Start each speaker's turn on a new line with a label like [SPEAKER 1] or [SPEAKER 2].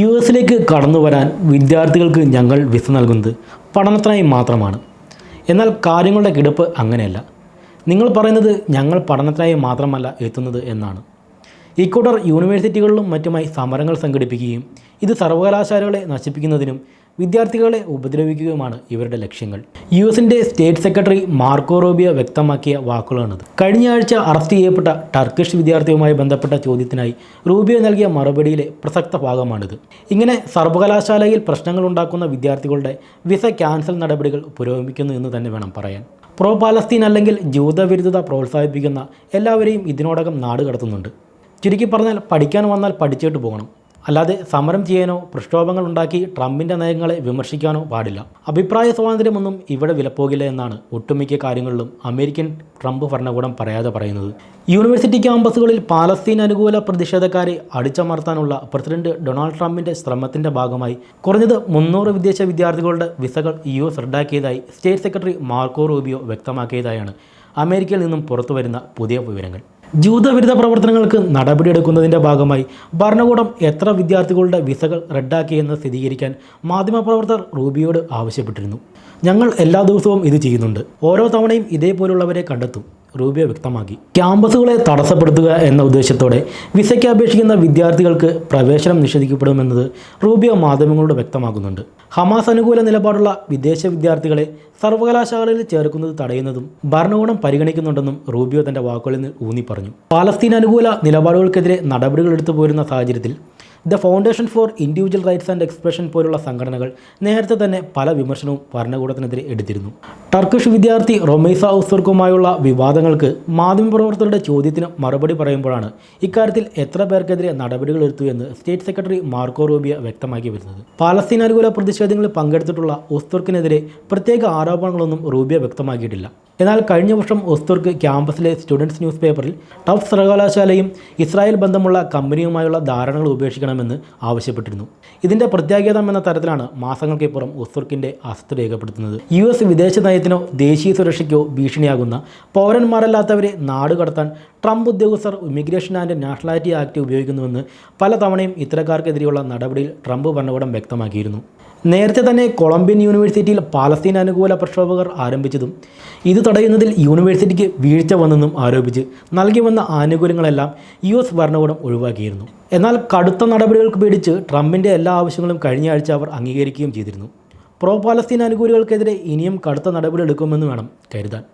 [SPEAKER 1] U എസിലേക്ക് കടന്നു വരാൻ വിദ്യാർത്ഥികൾക്ക് ഞങ്ങൾ വിസ നൽകുന്നത് പഠനത്തിനായി മാത്രമാണ്. എന്നാൽ കാര്യങ്ങളുടെ കിടപ്പ് അങ്ങനെയല്ല. നിങ്ങൾ പറയുന്നത് ഞങ്ങൾ പഠനത്തിനായി മാത്രമല്ല എത്തുന്നത് എന്നാണ്. ഇക്കൂട്ടർ യൂണിവേഴ്സിറ്റികളിലും മറ്റുമായി സമരങ്ങൾ സംഘടിപ്പിക്കുകയും ഇത് സർവകലാശാലകളെ നശിപ്പിക്കുന്നതിനും വിദ്യാർത്ഥികളെ ഉപദ്രവിക്കുകയുമാണ് ഇവരുടെ ലക്ഷ്യങ്ങൾ. യു എസിന്റെ സ്റ്റേറ്റ് സെക്രട്ടറി മാർക്കോ റോബിയ വ്യക്തമാക്കിയ വാക്കുകളാണിത്. കഴിഞ്ഞ ആഴ്ച അറസ്റ്റ് ചെയ്യപ്പെട്ട ടർക്കിഷ് വിദ്യാർത്ഥിയുമായി ബന്ധപ്പെട്ട ചോദ്യത്തിനായി റൂബിയോ നൽകിയ മറുപടിയിലെ പ്രസക്ത ഭാഗമാണിത്. ഇങ്ങനെ സർവകലാശാലയിൽ പ്രശ്നങ്ങൾ ഉണ്ടാക്കുന്ന വിദ്യാർത്ഥികളുടെ വിസ ക്യാൻസൽ നടപടികൾ പുരോഗമിക്കുന്നു എന്ന് തന്നെ വേണം പറയാൻ. പ്രോ പാലസ്തീൻ അല്ലെങ്കിൽ ജൂതവിരുദ്ധത പ്രോത്സാഹിപ്പിക്കുന്ന എല്ലാവരെയും ഇതിനോടകം നാട് കടത്തുന്നുണ്ട് ചുരുക്കി പറഞ്ഞാൽ പഠിക്കാൻ വന്നാൽ പഠിച്ചിട്ട് പോകണം. അല്ലാതെ സമരം ചെയ്യാനോ പ്രക്ഷോഭങ്ങൾ ഉണ്ടാക്കി ട്രംപിന്റെ നയങ്ങളെ വിമർശിക്കാനോ പാടില്ല. അഭിപ്രായ സ്വാതന്ത്ര്യമൊന്നും ഇവിടെ വിലപ്പോകില്ല എന്നാണ് ഒട്ടുമിക്ക കാര്യങ്ങളിലും അമേരിക്കൻ ട്രംപ് ഭരണകൂടം പറയാതെ പറയുന്നത്. യൂണിവേഴ്സിറ്റി ക്യാമ്പസുകളിൽ പാലസ്തീൻ അനുകൂല പ്രതിഷേധക്കാരെ അടിച്ചമർത്താനുള്ള പ്രസിഡന്റ് ഡൊണാൾഡ് ട്രംപിന്റെ ശ്രമത്തിന്റെ ഭാഗമായി കുറഞ്ഞത് മുന്നൂറ് വിദേശ വിദ്യാർത്ഥികളുടെ വിസകൾ യു എസ് റദ്ദാക്കിയതായി സ്റ്റേറ്റ് സെക്രട്ടറി മാർക്കോ റൂബിയോ വ്യക്തമാക്കിയതായാണ് അമേരിക്കയിൽ നിന്നും പുറത്തുവരുന്ന പുതിയ വിവരങ്ങൾ. ജൂതവിരുദ്ധ പ്രവർത്തനങ്ങൾക്ക് നടപടിയെടുക്കുന്നതിന്റെ ഭാഗമായി ഭരണകൂടം എത്ര വിദ്യാർത്ഥികളുടെ വിസകൾ റദ്ദാക്കിയെന്ന് സ്ഥിരീകരിക്കാൻ മാധ്യമപ്രവർത്തകർ റൂബിയോട് ആവശ്യപ്പെട്ടിരുന്നു. ഞങ്ങൾ എല്ലാ ദിവസവും ഇത് ചെയ്യുന്നുണ്ട്. ഓരോ തവണയും ഇതേപോലുള്ളവരെ കണ്ടെത്തും റൂബിയോ വ്യക്തമാക്കി. ക്യാമ്പസുകളെ തടസ്സപ്പെടുത്തുക എന്ന ഉദ്ദേശത്തോടെ വിസയ്ക്ക് അപേക്ഷിക്കുന്ന വിദ്യാർത്ഥികൾക്ക് പ്രവേശനം നിഷേധിക്കപ്പെടുമെന്നത് റൂബിയോ മാധ്യമങ്ങളോട് വ്യക്തമാക്കുന്നുണ്ട്. ഹമാസ് അനുകൂല നിലപാടുള്ള വിദേശ വിദ്യാർത്ഥികളെ സർവകലാശാലയിൽ ചേർക്കുന്നത് തടയുന്നതും ഭരണകൂടം പരിഗണിക്കുന്നുണ്ടെന്നും റൂബിയോ തന്റെ വാക്കുകളിൽ ഊന്നി പറഞ്ഞു പാലസ്തീൻ അനുകൂല നിലപാടുകൾക്കെതിരെ നടപടികൾ എടുത്തു പോരുന്ന സാഹചര്യത്തിൽ the foundation for individual rights and expression പോലുള്ള സംഘടനകൾ നേരത്തെ തന്നെ പല വിമർശനവും ഭരണകൂടത്തിനെതിരെ എടുത്തിരുന്നു. ടർക്കിഷ് വിദ്യാർത്ഥി റൊമൈസ ഉസ്വർക്കുമായുള്ള വിവാദങ്ങൾക്ക് മാധ്യമപ്രവർത്തകരുടെ ചോദ്യത്തിന് മറുപടി പറയുമ്പോഴാണ് ഇക്കാര്യത്തിൽ എത്ര പേർക്കെതിരെ നടപടികൾ എടുത്തു എന്ന് സ്റ്റേറ്റ് സെക്രട്ടറി മാർക്കോ റൂബിയ വ്യക്തമാക്കി വരുന്നത്. പാലസ്തീൻ അനുകൂല പ്രതിഷേധങ്ങളിൽ പങ്കെടുത്തിട്ടുള്ള ഉസ്തുർക്കിനെതിരെ പ്രത്യേക ആരോപണങ്ങളൊന്നും റൂബിയ വ്യക്തമാക്കിയിട്ടില്ല. എന്നാൽ കഴിഞ്ഞ വർഷം ഒസ്തുർക്ക് ക്യാമ്പസിലെ സ്റ്റുഡൻസ് ന്യൂസ് പേപ്പറിൽ ടഫ് സർവകലാശാലയും ഇസ്രായേൽ ബന്ധമുള്ള കമ്പനിയുമായുള്ള ധാരണകൾ ഉപേക്ഷിക്കണമെന്ന് ആവശ്യപ്പെട്ടിരുന്നു. ഇതിന്റെ പ്രത്യാഘാതം എന്ന തരത്തിലാണ് മാസങ്ങൾക്കിപ്പുറം ഒസ്തുർക്കിന്റെ അസ്വസ്ഥ രേഖപ്പെടുത്തുന്നത്. യു എസ് വിദേശ നയത്തിനോ ദേശീയ സുരക്ഷയ്ക്കോ ഭീഷണിയാകുന്ന പൗരന്മാരല്ലാത്തവരെ നാടുകടത്താൻ ട്രംപ് ഉദ്യോഗസ്ഥർ ഇമിഗ്രേഷൻ ആൻഡ് നാഷണാലിറ്റി ആക്ട് ഉപയോഗിക്കുന്നുവെന്ന് പലതവണയും ഇത്തരക്കാർക്കെതിരെയുള്ള നടപടിയിൽ ട്രംപ് ഭരണകൂടം വ്യക്തമാക്കിയിരുന്നു. നേരത്തെ തന്നെ കൊളംബിയൻ യൂണിവേഴ്സിറ്റിയിൽ പാലസ്തീൻ അനുകൂല പ്രക്ഷോഭകർ ആരംഭിച്ചതും ഇത് തടയുന്നതിൽ യൂണിവേഴ്സിറ്റിക്ക് വീഴ്ച വന്നെന്നും ആരോപിച്ച് നൽകി വന്ന ആനുകൂല്യങ്ങളെല്ലാം യു എസ് ഭരണകൂടം ഒഴിവാക്കിയിരുന്നു. എന്നാൽ കടുത്ത നടപടികൾക്ക് പേടിച്ച് ട്രംപിന്റെ എല്ലാ ആവശ്യങ്ങളും കഴിഞ്ഞ ആഴ്ച അവർ അംഗീകരിക്കുകയും ചെയ്തിരുന്നു. പ്രോ പാലസ്തീൻ അനുകൂലികൾക്കെതിരെ ഇനിയും കടുത്ത നടപടി എടുക്കുമെന്ന് വേണം കരുതാൻ.